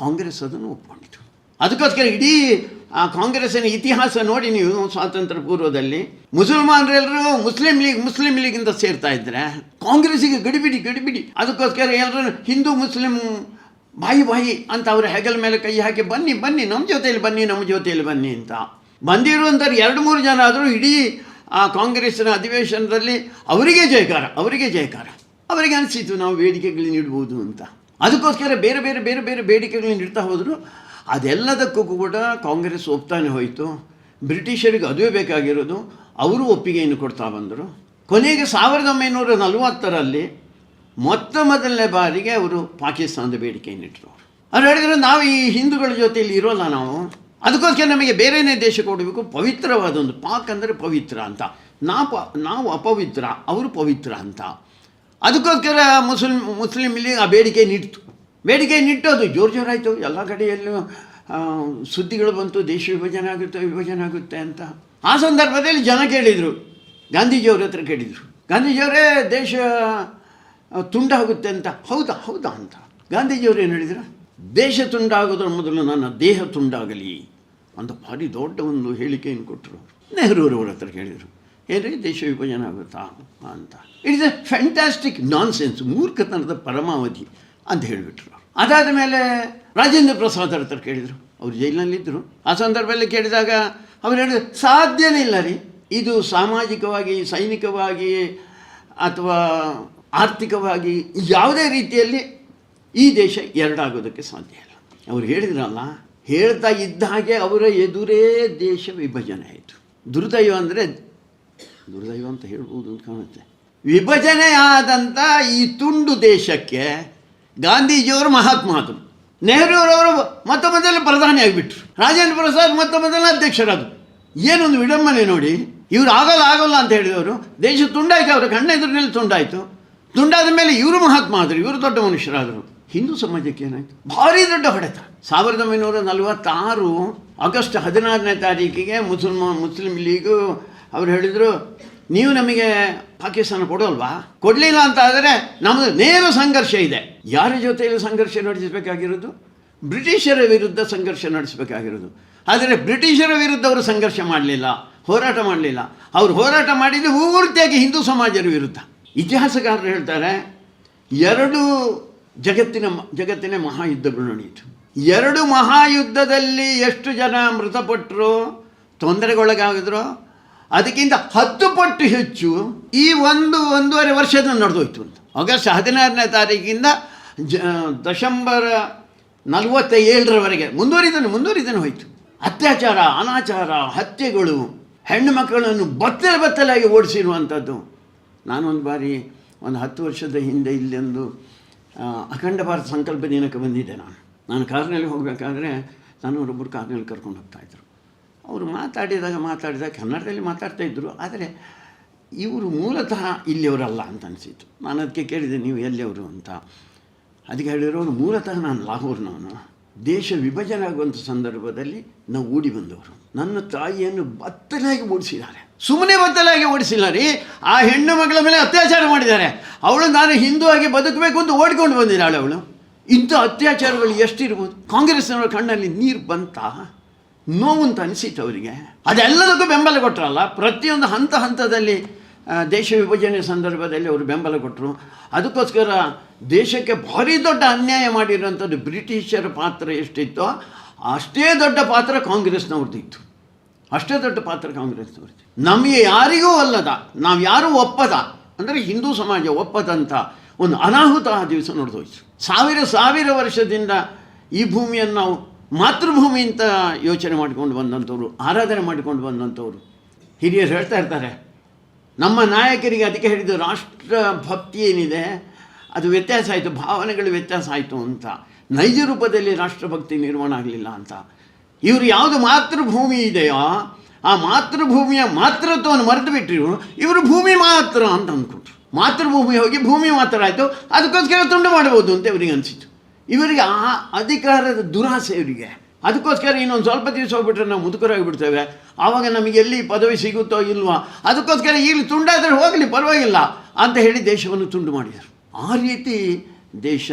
ಕಾಂಗ್ರೆಸ್ ಅದನ್ನು ಒಪ್ಕೊಂಡಿತು. ಅದಕ್ಕೋಸ್ಕರ ಇಡೀ ಆ ಕಾಂಗ್ರೆಸ್ಸಿನ ಇತಿಹಾಸ ನೋಡಿ ನೀವು ಸ್ವಾತಂತ್ರ್ಯ ಪೂರ್ವದಲ್ಲಿ ಮುಸಲ್ಮಾನರೆಲ್ಲರೂ ಮುಸ್ಲಿಂ ಲೀಗ್, ಮುಸ್ಲಿಂ ಲೀಗಿಂದ ಸೇರ್ತಾ ಇದ್ದರೆ ಕಾಂಗ್ರೆಸ್ಸಿಗೆ ಗಡಿಬಿಡಿ ಗಡಿಬಿಡಿ. ಅದಕ್ಕೋಸ್ಕರ ಎಲ್ಲರೂ ಹಿಂದೂ, ಮುಸ್ಲಿಂ ಬಾಯಿ ಬಾಯಿ ಅಂತ ಅವರ ಹೆಗಲ ಮೇಲೆ ಕೈ ಹಾಕಿ, ಬನ್ನಿ ಬನ್ನಿ, ನಮ್ಮ ಜೊತೆಯಲ್ಲಿ ಬನ್ನಿ, ನಮ್ಮ ಜೊತೆಯಲ್ಲಿ ಬನ್ನಿ ಅಂತ. ಬಂದಿರುವಂಥವ್ರು ಎರಡು, ಮೂರು ಜನ ಆದರೂ ಇಡೀ ಆ ಕಾಂಗ್ರೆಸ್ನ ಅಧಿವೇಶನದಲ್ಲಿ ಅವರಿಗೆ ಜಯಕಾರ ಅವರಿಗೆ ಜಯಕಾರ ಅವರಿಗೆ ಅನಿಸಿತು ನಾವು ಬೇಡಿಕೆಗಳು ನೀಡ್ಬೋದು ಅಂತ. ಅದಕ್ಕೋಸ್ಕರ ಬೇರೆ ಬೇರೆ ಬೇರೆ ಬೇರೆ ಬೇಡಿಕೆಗಳನ್ನ ನೀಡ್ತಾ ಹೋದರು. ಅದೆಲ್ಲದಕ್ಕೂ ಕೂಡ ಕಾಂಗ್ರೆಸ್ ಒಪ್ತಾನೆ ಹೋಯಿತು. ಬ್ರಿಟಿಷರಿಗೆ ಅದುವೇ ಬೇಕಾಗಿರೋದು. ಅವರು ಒಪ್ಪಿಗೆಯನ್ನು ಕೊಡ್ತಾ ಬಂದರು. ಕೊನೆಗೆ ಸಾವಿರದ ಒಂಬೈನೂರ ನಲವತ್ತರಲ್ಲಿ ಮೊತ್ತ ಮೊದಲನೇ ಬಾರಿಗೆ ಅವರು ಪಾಕಿಸ್ತಾನದ ಬೇಡಿಕೆಯನ್ನು ಇಟ್ಟರು. ಅವ್ರು ಹೇಳಿದ್ರು, ನಾವು ಈ ಹಿಂದೂಗಳ ಜೊತೆಯಲ್ಲಿ ಇರೋಲ್ಲ ನಾವು. ಅದಕ್ಕೋಸ್ಕರ ನಮಗೆ ಬೇರೆನೇ ದೇಶ ಕೊಡಬೇಕು ಪವಿತ್ರವಾದ ಒಂದು ಪಾಕ್ ಅಂದರೆ ಪವಿತ್ರ ಅಂತ. ನಾ ಪ ನಾವು ಅಪವಿತ್ರ, ಅವರು ಪವಿತ್ರ ಅಂತ. ಅದಕ್ಕೋಸ್ಕರ ಮುಸ್ಲಿಂ ಮುಸ್ಲಿಂ ಇಲ್ಲಿ ಆ ಬೇಡಿಕೆಯನ್ನು ಬೇಡಿಕೆ ನಿಟ್ಟು ಅದು ಜೋರು ಜೋರಾಯಿತು ಎಲ್ಲ ಕಡೆಯಲ್ಲೂ ಸುದ್ದಿಗಳು ಬಂತು, ದೇಶ ವಿಭಜನೆ ಆಗುತ್ತೆ ವಿಭಜನೆ ಆಗುತ್ತೆ ಅಂತ. ಆ ಸಂದರ್ಭದಲ್ಲಿ ಜನ ಕೇಳಿದರು. ಗಾಂಧೀಜಿಯವ್ರ ಹತ್ರ ಕೇಳಿದರು. ಗಾಂಧೀಜಿಯವರೇ ದೇಶ ತುಂಡಾಗುತ್ತೆ ಅಂತ. ಹೌದಾ ಹೌದಾ ಅಂತ. ಗಾಂಧೀಜಿಯವರು ಏನು ಹೇಳಿದ್ರು? ದೇಶ ತುಂಡಾಗೋದ್ರ ಮೊದಲು ನನ್ನ ದೇಹ ತುಂಡಾಗಲಿ ಅಂತ ಭಾರಿ ದೊಡ್ಡ ಒಂದು ಹೇಳಿಕೆಯನ್ನು ಕೊಟ್ಟರು. ನೆಹರೂರವ್ರ ಹತ್ರ ಹೇಳಿದರು. ಏನ್ರಿ, ದೇಶ ವಿಭಜನೆ ಆಗುತ್ತಾ ಅಂತ. It is a fantastic nonsense ಮೂರ್ಖತನದ ಪರಮಾವಧಿ ಅಂತ ಹೇಳಿಬಿಟ್ರು. ಅದಾದ ಮೇಲೆ ರಾಜೇಂದ್ರ ಪ್ರಸಾದ್ ಅವ್ರ ಹತ್ರ ಕೇಳಿದರು. ಅವರು ಜೈಲಿನಲ್ಲಿದ್ದರು. ಆ ಸಂದರ್ಭದಲ್ಲಿ ಕೇಳಿದಾಗ ಅವ್ರು ಹೇಳಿದ್ರು, ಸಾಧ್ಯನೇ ಇಲ್ಲ ರೀ. ಇದು ಸಾಮಾಜಿಕವಾಗಿ, ಸೈನಿಕವಾಗಿ ಅಥವಾ ಆರ್ಥಿಕವಾಗಿ ಯಾವುದೇ ರೀತಿಯಲ್ಲಿ ಈ ದೇಶ ಎರಡಾಗೋದಕ್ಕೆ ಸಾಧ್ಯ ಇಲ್ಲ. ಅವ್ರು ಹೇಳಿದ್ರಲ್ಲ, ಹೇಳ್ತಾ ಇದ್ದ ಹಾಗೆ ಅವರ ಎದುರೇ ದೇಶ ವಿಭಜನೆ ಆಯಿತು. ದುರ್ದೈವ ಅಂದರೆ ದುರ್ದೈವ ಅಂತ ಹೇಳ್ಬೋದು ಅಂತ ಕಾಣುತ್ತೆ. ವಿಭಜನೆ ಆದಂಥ ಈ ತುಂಡು ದೇಶಕ್ಕೆ ಗಾಂಧೀಜಿಯವರು ಮಹಾತ್ಮ ಅದು ನೆಹರೂರವರು ಮೊತ್ತ ಮೊದಲು ಪ್ರಧಾನಿ ಆಗಿಬಿಟ್ರು. ರಾಜೇಂದ್ರ ಪ್ರಸಾದ್ ಮೊತ್ತ ಮೊದಲ ಅಧ್ಯಕ್ಷರಾದರು. ಏನೊಂದು ವಿಡಂಬನೆ ನೋಡಿ, ಇವರು ಆಗಲ್ಲ ಆಗಲ್ಲ ಅಂತ ಹೇಳಿದವರು, ದೇಶ ತುಂಡಾಯ್ತು, ಅವರ ಕಣ್ಣೆದುರಿನಲ್ಲಿ ತುಂಡಾಯಿತು. ತುಂಡಾದ ಮೇಲೆ ಇವರು ಮಹಾತ್ಮ ಆದರು, ಇವರು ದೊಡ್ಡ ಮನುಷ್ಯರಾದರು. ಹಿಂದೂ ಸಮಾಜಕ್ಕೆ ಏನಾಯಿತು? ಭಾರಿ ದೊಡ್ಡ ಹೊಡೆತ. ಸಾವಿರದ ಒಂಬೈನೂರ ನಲವತ್ತಾರು ಆಗಸ್ಟ್ ಹದಿನಾರನೇ ತಾರೀಕಿಗೆ ಮುಸಲ್ಮ, ಮುಸ್ಲಿಂ ಲೀಗು ಅವ್ರು ಹೇಳಿದರು, ನೀವು ನಮಗೆ ಪಾಕಿಸ್ತಾನ ಕೊಡೋಲ್ವಾ? ಕೊಡಲಿಲ್ಲ ಅಂತ ಆದರೆ ನಮ್ಮದು ನೇರ ಸಂಘರ್ಷ ಇದೆ. ಯಾರ ಜೊತೆಯಲ್ಲಿ ಸಂಘರ್ಷ ನಡೆಸಬೇಕಾಗಿರೋದು? ಬ್ರಿಟಿಷರ ವಿರುದ್ಧ ಸಂಘರ್ಷ ನಡೆಸಬೇಕಾಗಿರೋದು. ಆದರೆ ಬ್ರಿಟಿಷರ ವಿರುದ್ಧ ಅವರು ಸಂಘರ್ಷ ಮಾಡಲಿಲ್ಲ, ಹೋರಾಟ ಮಾಡಲಿಲ್ಲ. ಅವರು ಹೋರಾಟ ಮಾಡಿದ್ದು ಪೂರ್ತಿಯಾಗಿ ಹಿಂದೂ ಸಮಾಜದ ವಿರುದ್ಧ. ಇತಿಹಾಸಕಾರರು ಹೇಳ್ತಾರೆ, ಎರಡು ಜಗತ್ತಿನ ಜಗತ್ತಿನ ಮಹಾಯುದ್ಧಗಳು ನಡೆಯಿತು. ಎರಡು ಮಹಾಯುದ್ಧದಲ್ಲಿ ಎಷ್ಟು ಜನ ಮೃತಪಟ್ಟರು ತೊಂದರೆಗೊಳಗಾಗಿದ್ರು, ಅದಕ್ಕಿಂತ ಹತ್ತು ಪಟ್ಟು ಹೆಚ್ಚು ಈ ಒಂದು ಒಂದೂವರೆ ವರ್ಷದ ನಡೆದೋಯ್ತು ಅಂತ. ಆಗಸ್ಟ್ ಹದಿನಾರನೇ ತಾರೀಕಿಂದ ಜ ದಶಂಬರ ನಲವತ್ತ ಏಳರವರೆಗೆ ಮುಂದುವರಿದನು ಮುಂದುವರಿದನು ಹೋಯಿತು. ಅತ್ಯಾಚಾರ, ಅನಾಚಾರ, ಹತ್ಯೆಗಳು, ಹೆಣ್ಣು ಮಕ್ಕಳನ್ನು ಬತ್ತಲ ಬತ್ತಲಾಗಿ ಓಡಿಸಿರುವಂಥದ್ದು. ನಾನೊಂದು ಬಾರಿ ಒಂದು ಹತ್ತು ವರ್ಷದ ಹಿಂದೆ ಇಲ್ಲೊಂದು ಅಖಂಡ ಭಾರತ ಸಂಕಲ್ಪ ದಿನಕ್ಕೆ ಬಂದಿದ್ದೆ ನಾನು? ನಾನು ಕಾರಿನಲ್ಲಿ ಹೋಗಬೇಕಾದ್ರೆ ನಾನು ಒಬ್ಬರು ಕಾರ್ನಲ್ಲಿ ಕರ್ಕೊಂಡು ಹೋಗ್ತಾಯಿದ್ರು ಅವರು ಮಾತಾಡಿದಾಗ ಮಾತಾಡಿದಾಗ ಕನ್ನಡದಲ್ಲಿ ಮಾತಾಡ್ತಾ ಇದ್ದರು ಆದರೆ ಇವರು ಮೂಲತಃ ಇಲ್ಲಿಯವರಲ್ಲ ಅಂತ ಅನಿಸಿತು ನಾನು ಅದಕ್ಕೆ ಕೇಳಿದೆ, ನೀವು ಎಲ್ಲಿಯವರು ಅಂತ? ಅದಕ್ಕೆ ಹೇಳಿರೋರು ಮೂಲತಃ ನಾನು ಲಾಹೋರ್ನವನು. ದೇಶ ವಿಭಜನೆ ಆಗುವಂಥ ಸಂದರ್ಭದಲ್ಲಿ ನಾವು ಓಡಿ ಬಂದವರು. ನನ್ನ ತಾಯಿಯನ್ನು ಬತ್ತನಾಗಿ ಓಡಿಸಿದ್ದಾರೆ. ಸುಮ್ಮನೆ ಬತ್ತಲಾಗಿ ಓಡಿಸಿಲ್ಲ ರೀ ಆ ಹೆಣ್ಣು ಮಗಳ ಮೇಲೆ ಅತ್ಯಾಚಾರ ಮಾಡಿದ್ದಾರೆ. ಅವಳು ನಾನು ಹಿಂದೂ ಆಗಿ ಬದುಕಬೇಕು ಅಂತ ಓಡ್ಕೊಂಡು ಬಂದಿದ್ದಾಳೆ ಅವಳು. ಇಂಥ ಅತ್ಯಾಚಾರಗಳು ಎಷ್ಟಿರ್ಬೋದು? ಕಾಂಗ್ರೆಸ್ನವರ ಕಣ್ಣಲ್ಲಿ ನೀರು ಬಂತ? ನೋವು ಅಂತ ಅನಿಸಿತ್ತು ಅವರಿಗೆ. ಅದೆಲ್ಲದಕ್ಕೂ ಬೆಂಬಲ ಕೊಟ್ಟರಲ್ಲ ಪ್ರತಿಯೊಂದು ಹಂತ ಹಂತದಲ್ಲಿ ದೇಶ ವಿಭಜನೆ ಸಂದರ್ಭದಲ್ಲಿ ಅವರು ಬೆಂಬಲ ಕೊಟ್ಟರು ಅದಕ್ಕೋಸ್ಕರ ದೇಶಕ್ಕೆ ಭಾರಿ ದೊಡ್ಡ ಅನ್ಯಾಯ ಮಾಡಿರುವಂಥದ್ದು ಬ್ರಿಟಿಷರ ಪಾತ್ರ ಎಷ್ಟಿತ್ತೋ, ಅಷ್ಟೇ ದೊಡ್ಡ ಪಾತ್ರ ಕಾಂಗ್ರೆಸ್ನವ್ರದ್ದು ಇತ್ತು ಅಷ್ಟೇ ದೊಡ್ಡ ಪಾತ್ರ ಕಾಂಗ್ರೆಸ್ನವ್ರದ್ದು. ನಮಗೆ ಯಾರಿಗೂ ಅಲ್ಲದ, ನಾವು ಯಾರೂ ಒಪ್ಪದ, ಅಂದರೆ ಹಿಂದೂ ಸಮಾಜ ಒಪ್ಪದಂಥ ಒಂದು ಅನಾಹುತ ಆ ದಿವಸ ನೋಡಿದೋಯ್ತು. ಸಾವಿರ ಸಾವಿರ ವರ್ಷದಿಂದ ಈ ಭೂಮಿಯನ್ನು ನಾವು ಮಾತೃಭೂಮಿ ಅಂತ ಯೋಚನೆ ಮಾಡಿಕೊಂಡು ಬಂದಂಥವ್ರು, ಆರಾಧನೆ ಮಾಡಿಕೊಂಡು ಬಂದಂಥವ್ರು. ಹಿರಿಯರು ಹೇಳ್ತಾ ಇರ್ತಾರೆ, ನಮ್ಮ ನಾಯಕರಿಗೆ ಅದಕ್ಕೆ ಹೇಳಿದ್ದು ರಾಷ್ಟ್ರ ಭಕ್ತಿ ಏನಿದೆ, ಅದು ವ್ಯತ್ಯಾಸ ಆಯಿತು, ಭಾವನೆಗಳು ವ್ಯತ್ಯಾಸ ಆಯಿತು ಅಂತ. ನೈಜ ರೂಪದಲ್ಲಿ ರಾಷ್ಟ್ರಭಕ್ತಿ ನಿರ್ಮಾಣ ಆಗಲಿಲ್ಲ ಅಂತ. ಇವರು ಯಾವುದು ಮಾತೃಭೂಮಿ ಇದೆಯೋ, ಆ ಮಾತೃಭೂಮಿಯ ಮಾತೃತ್ವವನ್ನು ಮರೆತು ಬಿಟ್ಟರು ಇವರು ಭೂಮಿ ಮಾತ್ರ ಅಂತ ಅಂದ್ಕೊಂಡ್ರು. ಮಾತೃಭೂಮಿ ಹೋಗಿ ಭೂಮಿ ಮಾತ್ರ ಆಯಿತು, ಅದಕ್ಕೋಸ್ಕರ ತುಂಡು ಮಾಡಬಹುದು ಅಂತ ಇವರಿಗೆ ಅನಿಸಿತು ಇವರಿಗೆ ಆ ಅಧಿಕಾರದ ದುರಾಸೆ ಇವರಿಗೆ. ಅದಕ್ಕೋಸ್ಕರ ಇನ್ನೊಂದು ಸ್ವಲ್ಪ ದಿವಸ ಹೋಗ್ಬಿಟ್ರೆ ನಾವು ಮುದುಕರಾಗಿ ಬಿಡ್ತೇವೆ ಆವಾಗ ನಮಗೆ ಎಲ್ಲಿ ಪದವಿ ಸಿಗುತ್ತೋ ಇಲ್ವಾ, ಅದಕ್ಕೋಸ್ಕರ ಈಗಲೂ ತುಂಡಾದರೆ ಹೋಗಲಿ, ಪರವಾಗಿಲ್ಲ ಅಂತ ಹೇಳಿ ದೇಶವನ್ನು ತುಂಡು ಮಾಡಿದರು. ಆ ರೀತಿ ದೇಶ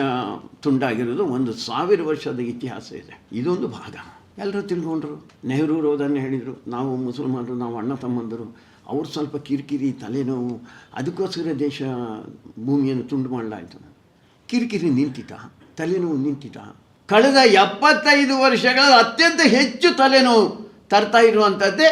ತುಂಡಾಗಿರೋದು ಒಂದು ಸಾವಿರ ವರ್ಷದ ಇತಿಹಾಸ ಇದೆ. ಇದೊಂದು ಭಾಗ. ಎಲ್ಲರೂ ತಿಳ್ಕೊಂಡ್ರು. ನೆಹರೂರು ಅದನ್ನು ಹೇಳಿದರು. ನಾವು ಮುಸಲ್ಮಾನರು, ನಾವು ಅಣ್ಣ ತಮ್ಮಂದರು. ಅವ್ರು ಸ್ವಲ್ಪ ಕಿರಿಕಿರಿ, ತಲೆನೋವು, ಅದಕ್ಕೋಸ್ಕರ ದೇಶ ಭೂಮಿಯನ್ನು ತುಂಡು ಮಾಡಲಾಯಿತು. ಕಿರಿಕಿರಿ ನಿಂತಿತ, ತಲೆನೋವು ನಿಂತಿತ. ಕಳೆದ ಎಪ್ಪತ್ತೈದು ವರ್ಷಗಳ ಅತ್ಯಂತ ಹೆಚ್ಚು ತಲೆನೋವು ತರ್ತಾ ಇರುವಂಥದ್ದೇ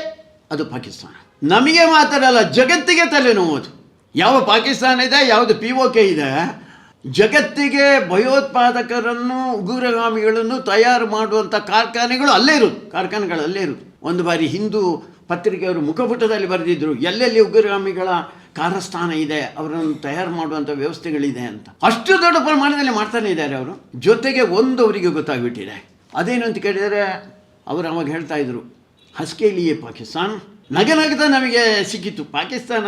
ಅದು ಪಾಕಿಸ್ತಾನ. ನಮಗೆ ಮಾತ್ರ ಅಲ್ಲ, ಜಗತ್ತಿಗೆ ತಲೆನೋವು ಅದು. ಯಾವ ಪಾಕಿಸ್ತಾನ ಇದೆ, ಯಾವುದು ಪಿ ಒ ಕೆ ಇದೆ ಜಗತ್ತಿಗೆ ಭಯೋತ್ಪಾದಕರನ್ನು, ಉಗ್ರಗಾಮಿಗಳನ್ನು ತಯಾರು ಮಾಡುವಂಥ ಕಾರ್ಖಾನೆಗಳು ಅಲ್ಲೇ ಇರೋದು ಕಾರ್ಖಾನೆಗಳು ಅಲ್ಲೇ ಇರೋದು ಒಂದು ಬಾರಿ ಹಿಂದೂ ಪತ್ರಿಕೆಯವರು ಮುಖಪುಟದಲ್ಲಿ ಬರೆದಿದ್ದರು ಎಲ್ಲೆಲ್ಲಿ ಉಗ್ರಗಾಮಿಗಳ ಕಾರಸ್ಥಾನ ಇದೆ, ಅವರನ್ನು ತಯಾರು ಮಾಡುವಂಥ ವ್ಯವಸ್ಥೆಗಳಿದೆ ಅಂತ. ಅಷ್ಟು ದೊಡ್ಡ ಪ್ರಮಾಣದಲ್ಲಿ ಮಾಡ್ತಾನೆ ಇದ್ದಾರೆ ಅವರು. ಜೊತೆಗೆ ಒಂದು ಅವರಿಗೆ ಗೊತ್ತಾಗ್ಬಿಟ್ಟಿದೆ. ಅದೇನು ಅಂತ ಕೇಳಿದರೆ, ಅವರು ಅವಾಗ ಹೇಳ್ತಾ ಇದ್ರು, ಹಸ್ಕೇಲಿಯೇ ಪಾಕಿಸ್ತಾನ್. ನಗೆ ನಗದ ನಮಗೆ ಸಿಕ್ಕಿತ್ತು. ಪಾಕಿಸ್ತಾನ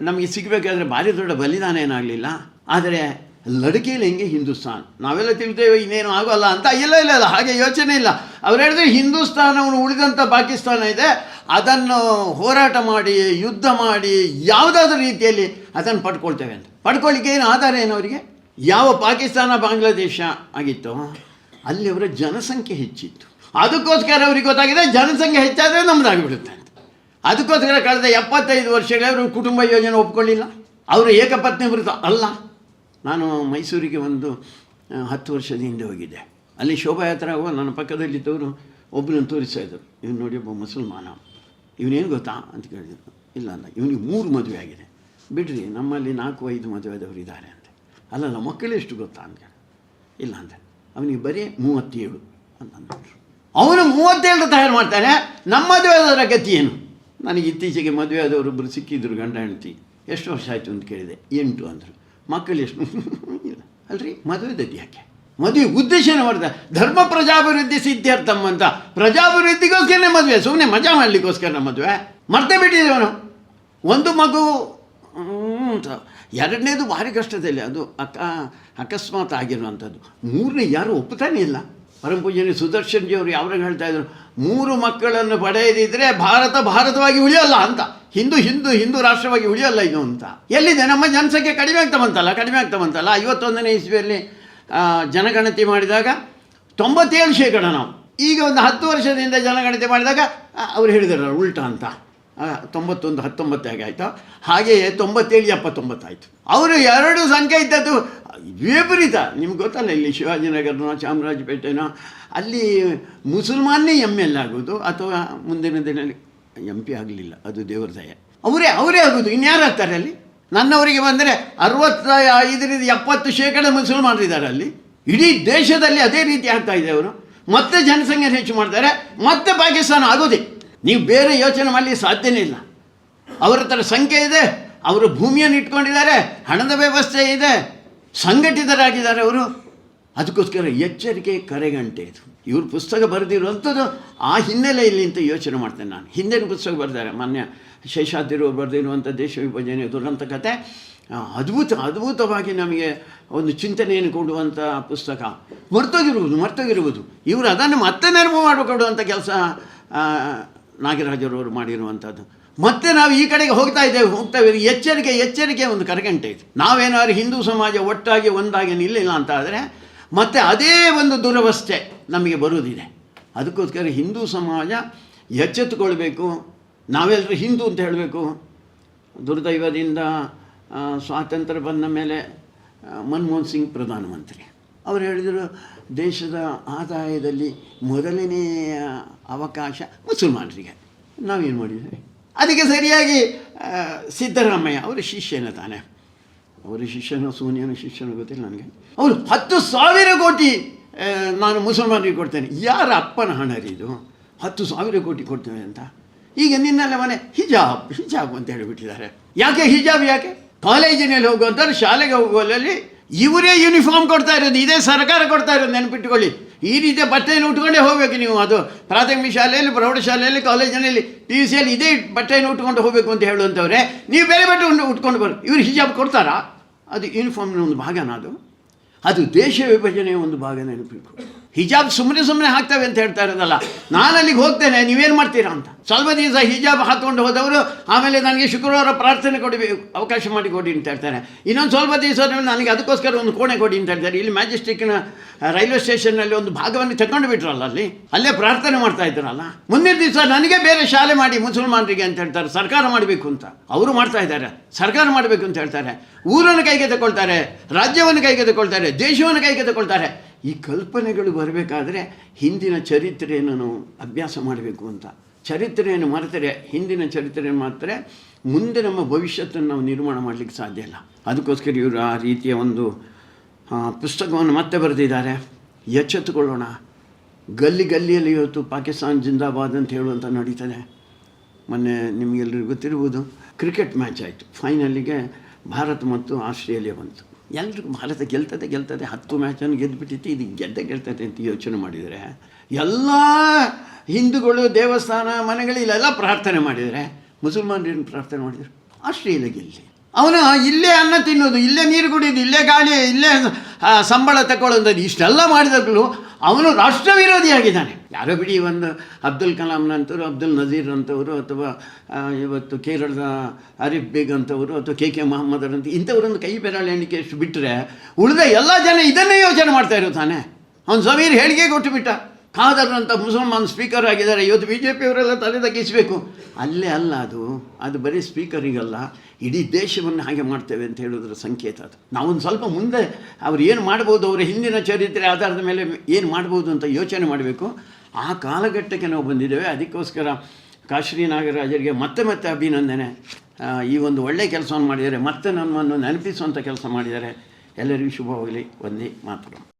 ನಮಗೆ ಸಿಗಬೇಕಾದ್ರೆ ಭಾರಿ ದೊಡ್ಡ ಬಲಿದಾನ ಏನಾಗಲಿಲ್ಲ. ಆದರೆ ಲಡಕೇಲಿ ಹೆಂಗೆ ಹಿಂದೂಸ್ತಾನ್? ನಾವೆಲ್ಲ ತಿಳ್ತೇವೆ ಇನ್ನೇನು ಆಗೋಲ್ಲ ಅಂತ? ಇಲ್ಲ ಇಲ್ಲ ಇಲ್ಲ, ಹಾಗೆ ಯೋಚನೆ ಇಲ್ಲ. ಅವ್ರು ಹೇಳಿದ್ರೆ ಹಿಂದೂಸ್ತಾನವನ್ನು ಉಳಿದಂಥ ಪಾಕಿಸ್ತಾನ ಇದೆ. ಅದನ್ನು ಹೋರಾಟ ಮಾಡಿ, ಯುದ್ಧ ಮಾಡಿ, ಯಾವುದಾದ್ರೂ ರೀತಿಯಲ್ಲಿ ಅದನ್ನು ಪಡ್ಕೊಳ್ತೇವೆ ಅಂತ. ಪಡ್ಕೊಳ್ಳಿಕ್ಕೆ ಏನು ಆಧಾರ ಏನು ಅವರಿಗೆ? ಯಾವ ಪಾಕಿಸ್ತಾನ ಬಾಂಗ್ಲಾದೇಶ ಆಗಿತ್ತು, ಅಲ್ಲಿ ಅವರ ಜನಸಂಖ್ಯೆ ಹೆಚ್ಚಿತ್ತು. ಅದಕ್ಕೋಸ್ಕರ ಅವ್ರಿಗೆ ಗೊತ್ತಾಗಿದೆ, ಜನಸಂಖ್ಯೆ ಹೆಚ್ಚಾದರೆ ನಮ್ಮದಾಗಿಬಿಡುತ್ತೆ ಅಂತ. ಅದಕ್ಕೋಸ್ಕರ ಕಳೆದ ಎಪ್ಪತ್ತೈದು ವರ್ಷಗಳವರು ಕುಟುಂಬ ಯೋಜನೆ ಒಪ್ಕೊಳ್ಳಿಲ್ಲ. ಅವರು ಏಕಪತ್ನಿ ವೃತ ಅಲ್ಲ. ನಾನು ಮೈಸೂರಿಗೆ ಒಂದು ಹತ್ತು ವರ್ಷದ ಹಿಂದೆ ಹೋಗಿದ್ದೆ. ಅಲ್ಲಿ ಶೋಭಾಯಾತ್ರೆ ಆಗುವ ನನ್ನ ಪಕ್ಕದಲ್ಲಿದ್ದವರು ಒಬ್ಬರನ್ನು ತೋರಿಸ್ತಾ ಇದ್ದರು ಇವನು ನೋಡಿ ಒಬ್ಬ ಮುಸಲ್ಮಾನ. ಇವನೇನು ಗೊತ್ತಾ? ಅಂತ ಕೇಳಿದ್ರು. ಇಲ್ಲ ಅಲ್ಲ, ಇವನಿಗೆ ಮೂರು ಮದುವೆ ಆಗಿದೆ. ಬಿಡ್ರಿ, ನಮ್ಮಲ್ಲಿ ನಾಲ್ಕು, ಐದು ಮದುವೆದವರು ಇದ್ದಾರೆ ಅಂತ ಅಲ್ಲಲ್ಲ, ಮಕ್ಕಳು ಎಷ್ಟು ಗೊತ್ತಾ? ಅಂತ ಇಲ್ಲ ಅಂತ ಅವನಿಗೆ ಬರೀ ಮೂವತ್ತೇಳು. ಅಂತ ಅಂದ್ಬಿಟ್ರು ಅವನು ಮೂವತ್ತೇಳು ತಯಾರು ಮಾಡ್ತಾನೆ. ನಮ್ಮ ಮದುವೆ ಆದವರ ಗತಿ ಏನು? ನನಗೆ ಇತ್ತೀಚೆಗೆ ಮದುವೆ ಆದವರೊಬ್ಬರು ಸಿಕ್ಕಿದ್ರು ಗಂಡ, ಹೆಂಡತಿ. ಎಷ್ಟು ವರ್ಷ ಆಯಿತು? ಅಂತ ಕೇಳಿದೆ. ಎಂಟು ಅಂದರು. ಮಕ್ಕಳು ಎಷ್ಟು? ಇಲ್ಲ. ಅಲ್ರಿ? ಮದುವೆ ದದ್ದಿ ಯಾಕೆ? ಮದುವೆ ಉದ್ದೇಶ ಮಾಡಿದೆ. ಧರ್ಮ ಪ್ರಜಾಭಿವೃದ್ಧಿ ಸಿದ್ಧಾರ್ಥಮ್ ಅಂತ. ಪ್ರಜಾಭಿವೃದ್ಧಿಗೋಸ್ಕರನೇ ಮದುವೆ. ಸುಮ್ಮನೆ ಮಜಾ ಮಾಡಲಿಕ್ಕೋಸ್ಕರ ಮದುವೆ. ಮರ್ತೇ ಅವನು. ಒಂದು ಮಗು ಎರಡನೇದು ಭಾರಿ ಕಷ್ಟದಲ್ಲಿ. ಅದು ಅಕ, ಅಕಸ್ಮಾತ್ ಆಗಿರುವಂಥದ್ದು. ಮೂರನೇ ಯಾರು ಒಪ್ಪುತ್ತಾನೇ ಇಲ್ಲ. ಪರಮ ಪೂಜನೆ ಸುದರ್ಶನ್ ಜಿಯವರು ಯಾವಾಗ ಹೇಳ್ತಾ ಇದ್ರು? ಮೂರು ಮಕ್ಕಳನ್ನು ಪಡೆಯದಿದ್ದರೆ ಭಾರತ ಭಾರತವಾಗಿ ಉಳಿಯಲ್ಲ ಅಂತ. ಹಿಂದೂ ಹಿಂದೂ ಹಿಂದೂ ರಾಷ್ಟ್ರವಾಗಿ ಉಳಿಯಲ್ಲ ಇದು ಅಂತ. ಎಲ್ಲಿದೆ? ನಮ್ಮ ಜನಸಂಖ್ಯೆ ಕಡಿಮೆ ಆಗ್ತಾ ಬಂತಲ್ಲ, ಕಡಿಮೆ ಆಗ್ತಾ ಬಂತಲ್ಲ. ಐವತ್ತೊಂದನೇ ಇಸ್ವಿಯಲ್ಲಿ ಜನಗಣತಿ ಮಾಡಿದಾಗ ತೊಂಬತ್ತೇಳು ಶೇಕಡ ನಾವು. ಈಗ ಒಂದು ಹತ್ತು ವರ್ಷದಿಂದ ಜನಗಣತಿ ಮಾಡಿದಾಗ ಅವ್ರು ಹೇಳಿದಾರಲ್ಲ ಉಲ್ಟಾ ಅಂತ. ಆ, ಹತ್ತೊಂಬತ್ತು ಹಾಗೆ ಆಯಿತು? ಹಾಗೆಯೇ ತೊಂಬತ್ತೇಳು ಎಪ್ಪತ್ತೊಂಬತ್ತಾಯಿತು. ಅವರು ಎರಡು ಸಂಖ್ಯೆ ಇದ್ದದ್ದು ವಿಪರೀತ. ನಿಮ್ಗೆ ಗೊತ್ತಲ್ಲ ಇಲ್ಲಿ ಶಿವಾಜಿನಗರನೋ ಚಾಮರಾಜಪೇಟೆನೋ ಅಲ್ಲಿ ಮುಸಲ್ಮಾನೇ ಎಂ ಎಲ್ ಆಗೋದು ಅಥವಾ ಮುಂದಿನ ದಿನದಲ್ಲಿ ಎಂ ಪಿ ಆಗಲಿಲ್ಲ. ಅದು ದೇವರ ದಯ. ಅವರೇ ಅವರೇ ಆಗೋದು. ಇನ್ಯಾರು ಆಗ್ತಾರೆ ಅಲ್ಲಿ? ನನ್ನವರಿಗೆ ಬಂದರೆ ಅರವತ್ತ ಐದರಿಂದ ಎಪ್ಪತ್ತು ಶೇಕಡ ಮುಸಲ್ಮಾನರಿದ್ದಾರೆ ಅಲ್ಲಿ. ಇಡೀ ದೇಶದಲ್ಲಿ ಅದೇ ರೀತಿ ಆಗ್ತಾ ಇದೆ ಅವರು. ಮತ್ತೆ ಜನಸಂಖ್ಯೆ ಹೆಚ್ಚು ಮಾಡ್ತಾರೆ ಮತ್ತೆ ಪಾಕಿಸ್ತಾನ ಆಗೋದೇ. ನೀವು ಬೇರೆ ಯೋಚನೆ ಮಾಡಲಿಕ್ಕೆ ಸಾಧ್ಯನೇ ಇಲ್ಲ. ಅವರ ಹತ್ರ ಸಂಖ್ಯೆ ಇದೆ, ಅವರು ಭೂಮಿಯನ್ನು ಇಟ್ಕೊಂಡಿದ್ದಾರೆ, ಹಣದ ವ್ಯವಸ್ಥೆ ಇದೆ, ಸಂಘಟಿತರಾಗಿದ್ದಾರೆ ಅವರು. ಅದಕ್ಕೋಸ್ಕರ ಎಚ್ಚರಿಕೆ ಕರೆಗಂಟೆ ಇದು. ಇವರು ಪುಸ್ತಕ ಬರೆದಿರುವಂಥದ್ದು ಆ ಹಿನ್ನೆಲೆಯಲ್ಲಿ ಅಂತ ಯೋಚನೆ ಮಾಡ್ತೇನೆ ನಾನು. ಹಿಂದಿನ ಪುಸ್ತಕ ಬರೆದಿದ್ದಾರೆ, ಮಾನ್ಯ ಶೇಷಾದ್ರಿಯವರು ಬರೆದಿರುವಂಥ ದೇಶ ವಿಭಜನೆ ದುರಂತ ಕಥೆ ಅದ್ಭುತ, ಅದ್ಭುತವಾಗಿ ನಮಗೆ ಒಂದು ಚಿಂತನೆಯನ್ನು ಕೊಡುವಂಥ ಪುಸ್ತಕ. ಮರ್ತೋಗಿರುವುದು ಮರ್ತೋಗಿರುವುದು. ಇವರು ಅದನ್ನು ಮತ್ತೆ ನೆನಪು ಮಾಡಿಕೊಡುವಂಥ ಕೆಲಸ ನಾಗರಾಜರವರು ಮಾಡಿರುವಂಥದ್ದು. ಮತ್ತೆ ನಾವು ಈ ಕಡೆಗೆ ಹೋಗ್ತಾ ಇದ್ದೇವೆ ಹೋಗ್ತಾ ಇದ್ದೇವೆ. ಎಚ್ಚರಿಕೆ ಎಚ್ಚರಿಕೆ ಒಂದು ಕರಗಂಟೆ ಇದೆ. ನಾವೇನಾದ್ರು ಹಿಂದೂ ಸಮಾಜ ಒಟ್ಟಾಗಿ ಒಂದಾಗಿ ನಿಲ್ಲಿಲ್ಲ ಅಂತ ಆದರೆ ಮತ್ತೆ ಅದೇ ಒಂದು ದುರವಸ್ಥೆ ನಮಗೆ ಬರುವುದಿದೆ ಅದಕ್ಕೋಸ್ಕರ ಹಿಂದೂ ಸಮಾಜ ಎಚ್ಚೆತ್ತುಕೊಳ್ಬೇಕು. ನಾವೆಲ್ಲರೂ ಹಿಂದೂ ಅಂತ ಹೇಳಬೇಕು. ದುರ್ದೈವದಿಂದ ಸ್ವಾತಂತ್ರ್ಯ ಬಂದ ಮೇಲೆ ಮನಮೋಹನ್ ಸಿಂಗ್ ಪ್ರಧಾನಮಂತ್ರಿ. ಅವರು ಹೇಳಿದರು, ದೇಶದ ಆದಾಯದಲ್ಲಿ ಮೊದಲನೆಯ ಅವಕಾಶ ಮುಸಲ್ಮಾನರಿಗೆ. ನಾವೇನು ಮಾಡಿದ್ದೇವೆ ಅದಕ್ಕೆ ಸರಿಯಾಗಿ ಸಿದ್ದರಾಮಯ್ಯ ಅವರ ಶಿಷ್ಯನ ತಾನೆ. ಅವರ ಶಿಷ್ಯನ ಸೋನಿಯನ ಶಿಷ್ಯನ ಗೊತ್ತಿಲ್ಲ ನನಗೆ. ಅವರು ಹತ್ತು ಸಾವಿರ ಕೋಟಿ ನಾನು ಮುಸಲ್ಮಾನರಿಗೆ ಕೊಡ್ತೇನೆ. ಯಾರ ಅಪ್ಪನ ಹಣ ಇದು? ಹತ್ತು ಸಾವಿರ ಕೋಟಿ ಕೊಡ್ತೇವೆ ಅಂತ. ಈಗ ನಿನ್ನೆಲ್ಲ ಮನೆ ಹಿಜಾಬ್ ಹಿಜಾಬ್ ಅಂತ ಹೇಳಿಬಿಟ್ಟಿದ್ದಾರೆ. ಯಾಕೆ ಹಿಜಾಬ್, ಯಾಕೆ? ಕಾಲೇಜಿನಲ್ಲಿ ಹೋಗುವಂಥವ್ರು ಶಾಲೆಗೆ ಹೋಗುವಲ್ಲಿ ಇವರೇ ಯೂನಿಫಾರ್ಮ್ ಕೊಡ್ತಾ ಇರೋದು, ಇದೇ ಸರ್ಕಾರ ಕೊಡ್ತಾ ಇರೋದು ನೆನಪಿಟ್ಟುಕೊಳ್ಳಿ ಈ ರೀತಿಯ ಬಟ್ಟೆಯನ್ನು ಉಟ್ಕೊಂಡೇ ಹೋಗಬೇಕು ನೀವು. ಅದು ಪ್ರಾಥಮಿಕ ಶಾಲೆಯಲ್ಲಿ, ಪ್ರೌಢಶಾಲೆಯಲ್ಲಿ, ಕಾಲೇಜಿನಲ್ಲಿ ಪಿ ಯು ಸಿಯಲ್ಲಿ ಇದೇ ಬಟ್ಟೆಯನ್ನು ಉಟ್ಕೊಂಡು ಹೋಗಬೇಕು ಅಂತ ಹೇಳುವಂಥವ್ರೆ, ನೀವು ಬೇರೆ ಬಟ್ಟೆ ಉಟ್ಕೊಂಡು ಬರೋ, ಇವರು ಹಿಜಾಬ್ ಕೊಡ್ತಾರಾ? ಅದು ಯೂನಿಫಾರ್ಮ್ನ ಒಂದು ಭಾಗನ ಅದು? ಅದು ದೇಶ ವಿಭಜನೆಯ ಒಂದು ಭಾಗ ನೆನಪಿಟ್ಕೊಳ್ಳಿ ಹಿಜಾಬ್ ಸುಮ್ಮನೆ ಸುಮ್ಮನೆ ಹಾಕ್ತವೆ ಅಂತ ಹೇಳ್ತಾ ಇರೋದಲ್ಲ. ನಾನು ಅಲ್ಲಿಗೆ ಹೋಗ್ತೇನೆ, ನೀವೇನು ಮಾಡ್ತೀರಾ ಅಂತ. ಸ್ವಲ್ಪ ದಿವಸ ಹಿಜಾಬ್ ಹಾಕ್ಕೊಂಡು ಹೋದವರು, ಆಮೇಲೆ ನನಗೆ ಶುಕ್ರವಾರ ಪ್ರಾರ್ಥನೆ ಕೊಡಿ, ಅವಕಾಶ ಮಾಡಿ ಕೊಡಿ ಅಂತ ಹೇಳ್ತಾರೆ. ಇನ್ನೊಂದು ಸ್ವಲ್ಪ ದಿವಸ ನನಗೆ ಅದಕ್ಕೋಸ್ಕರ ಒಂದು ಕೋಣೆ ಕೊಡಿ ಅಂತ ಹೇಳ್ತಾರೆ. ಇಲ್ಲಿ ಮ್ಯಾಜಿಸ್ಟಿಕ್ನ ರೈಲ್ವೆ ಸ್ಟೇಷನ್ನಲ್ಲಿ ಒಂದು ಭಾಗವನ್ನು ತಗೊಂಡು ಬಿಟ್ರಲ್ಲ ಅಲ್ಲಿ? ಅಲ್ಲೇ ಪ್ರಾರ್ಥನೆ ಮಾಡ್ತಾ ಇದ್ದಾರಲ್ಲ? ಮುಂದಿನ ದಿವಸ ನನಗೆ ಬೇರೆ ಶಾಲೆ ಮಾಡಿ ಮುಸಲ್ಮಾನರಿಗೆ ಅಂತ ಹೇಳ್ತಾರೆ. ಸರ್ಕಾರ ಮಾಡಬೇಕು ಅಂತ. ಅವರು ಮಾಡ್ತಾ ಇದ್ದಾರೆ. ಸರ್ಕಾರ ಮಾಡಬೇಕು ಅಂತ ಹೇಳ್ತಾರೆ. ಊರನ್ನು ಕೈಗೆ ತಗೊಳ್ತಾರೆ ರಾಜ್ಯವನ್ನು ಕೈಗೆ ತಗೊಳ್ತಾರೆ ದೇಶವನ್ನು ಕೈಗೆ ತಗೊಳ್ತಾರೆ ಈ ಕಲ್ಪನೆಗಳು ಬರಬೇಕಾದ್ರೆ ಹಿಂದಿನ ಚರಿತ್ರೆಯನ್ನು ನಾವು ಅಭ್ಯಾಸ ಮಾಡಬೇಕು ಅಂತ. ಚರಿತ್ರೆಯನ್ನು ಮರೆತರೆ, ಹಿಂದಿನ ಚರಿತ್ರೆಯನ್ನು ಮಾತ್ರ ಮುಂದೆ ನಮ್ಮ ಭವಿಷ್ಯತ್ತನ್ನು ನಾವು ನಿರ್ಮಾಣ ಮಾಡಲಿಕ್ಕೆ ಸಾಧ್ಯ ಇಲ್ಲ. ಅದಕ್ಕೋಸ್ಕರ ಇವರು ಆ ರೀತಿಯ ಒಂದು ಪುಸ್ತಕವನ್ನು ಮತ್ತೆ ಬರೆದಿದ್ದಾರೆ. ಎಚ್ಚೆತ್ತುಕೊಳ್ಳೋಣ. ಗಲ್ಲಿ ಗಲ್ಲಿಯಲ್ಲಿ ಇವತ್ತು ಪಾಕಿಸ್ತಾನ್ ಜಿಂದಾಬಾದ್ ಅಂತ ಹೇಳುವಂಥ ನಡೀತದೆ. ಮೊನ್ನೆ ನಿಮಗೆಲ್ಲರಿಗೂ ಗೊತ್ತಿರ್ಬೋದು, ಕ್ರಿಕೆಟ್ ಮ್ಯಾಚ್ ಆಯಿತು. ಫೈನಲಿಗೆ ಭಾರತ ಮತ್ತು ಆಸ್ಟ್ರೇಲಿಯಾ ಬಂತು. ಎಲ್ರಿಗೂ ಭಾರತ ಗೆಲ್ತದೆ ಗೆಲ್ತದೆ. ಹತ್ತು ಮ್ಯಾಚನ್ನು ಗೆದ್ದುಬಿಟ್ಟಿತ್ತು ಇದು ಗೆದ್ದೆ, ಗೆಲ್ತದೆ ಅಂತ ಯೋಚನೆ ಮಾಡಿದರೆ, ಎಲ್ಲ ಹಿಂದೂಗಳು ದೇವಸ್ಥಾನ ಮನೆಗಳು ಇಲ್ಲೆಲ್ಲ ಪ್ರಾರ್ಥನೆ ಮಾಡಿದರೆ ಮುಸಲ್ಮಾನರೇನು ಪ್ರಾರ್ಥನೆ ಮಾಡಿದರು? ಆಸ್ಟ್ರೇಲಿಯಾ ಗೆಲ್ಲಿ. ಅವನು ಇಲ್ಲೇ ಅನ್ನ ತಿನ್ನೋದು, ಇಲ್ಲೇ ನೀರು ಕುಡಿಯೋದು, ಇಲ್ಲೇ ಗಾಳಿ, ಇಲ್ಲೇ ಸಂಬಳ ತಗೊಳ್ಳೋದು ಇಷ್ಟೆಲ್ಲ ಮಾಡಿದಾಗಲೂ ಅವನು ರಾಷ್ಟ್ರ ವಿರೋಧಿಯಾಗಿದ್ದಾನೆ ಯಾರೋ ಬಿಡಿ ಒಂದು ಅಬ್ದುಲ್ ಕಲಾಂನಂತವರು ಅಬ್ದುಲ್ ನಜೀರ್ ಅಂತವರು ಅಥವಾ ಇವತ್ತು ಕೇರಳದ ಅರಿಫ್ ಬೇಗ್ ಅಂತವರು, ಅಥವಾ ಕೆ ಕೆ ಮೊಹಮ್ಮದರಂತ ಇಂಥವರೊಂದು ಕೈ ಬೆರಳು ಎಣಿಕೆ ಬಿಟ್ಟರೆ ಉಳಿದ ಎಲ್ಲ ಜನ ಇದನ್ನೇ ಯೋಚನೆ ಮಾಡ್ತಾ ಇರೋ ತಾನೆ. ಅವನು ಸಮೀರ್ ಹೇಳಿಕೆ ಕೊಟ್ಟು ಬಿಟ್ಟ ಖಾದರ್ ಅಂತ ಮುಸಲ್ಮಾನ್ ಸ್ಪೀಕರ್ ಆಗಿದ್ದಾರೆ. ಇವತ್ತು ಬಿ ಜೆ ಪಿಯವರೆಲ್ಲ ತಲೆ ತಗ್ಗಿಸಬೇಕು. ಅಲ್ಲೇ ಅಲ್ಲ ಅದು. ಅದು ಬರೀ ಸ್ಪೀಕರಿಗಲ್ಲ ಇಡೀ ದೇಶವನ್ನು ಹಾಗೆ ಮಾಡ್ತೇವೆ ಅಂತ ಹೇಳೋದ್ರ ಸಂಕೇತ ಅದು. ನಾವೊಂದು ಸ್ವಲ್ಪ ಮುಂದೆ ಅವ್ರು ಏನು ಮಾಡ್ಬೋದು, ಅವರ ಹಿಂದಿನ ಚರಿತ್ರೆ, ಆಧಾರದ ಮೇಲೆ ಏನು ಮಾಡ್ಬೋದು ಅಂತ ಯೋಚನೆ ಮಾಡಬೇಕು. ಆ ಕಾಲಘಟ್ಟಕ್ಕೆ ನಾವು ಬಂದಿದ್ದೇವೆ. ಅದಕ್ಕೋಸ್ಕರ ಕಾಶ್ರೀ ನಾಗರಾಜರಿಗೆ ಮತ್ತೆ ಮತ್ತೆ ಅಭಿನಂದನೆ. ಈ ಒಂದು ಒಳ್ಳೆಯ ಕೆಲಸವನ್ನು ಮಾಡಿದ್ದಾರೆ. ಮತ್ತೆ ನಮ್ಮನ್ನು ನೆನಪಿಸುವಂಥ ಕೆಲಸ ಮಾಡಿದ್ದಾರೆ. ಎಲ್ಲರಿಗೂ ಶುಭವಾಗಲಿ. ಒಂದೇ ಮಾತು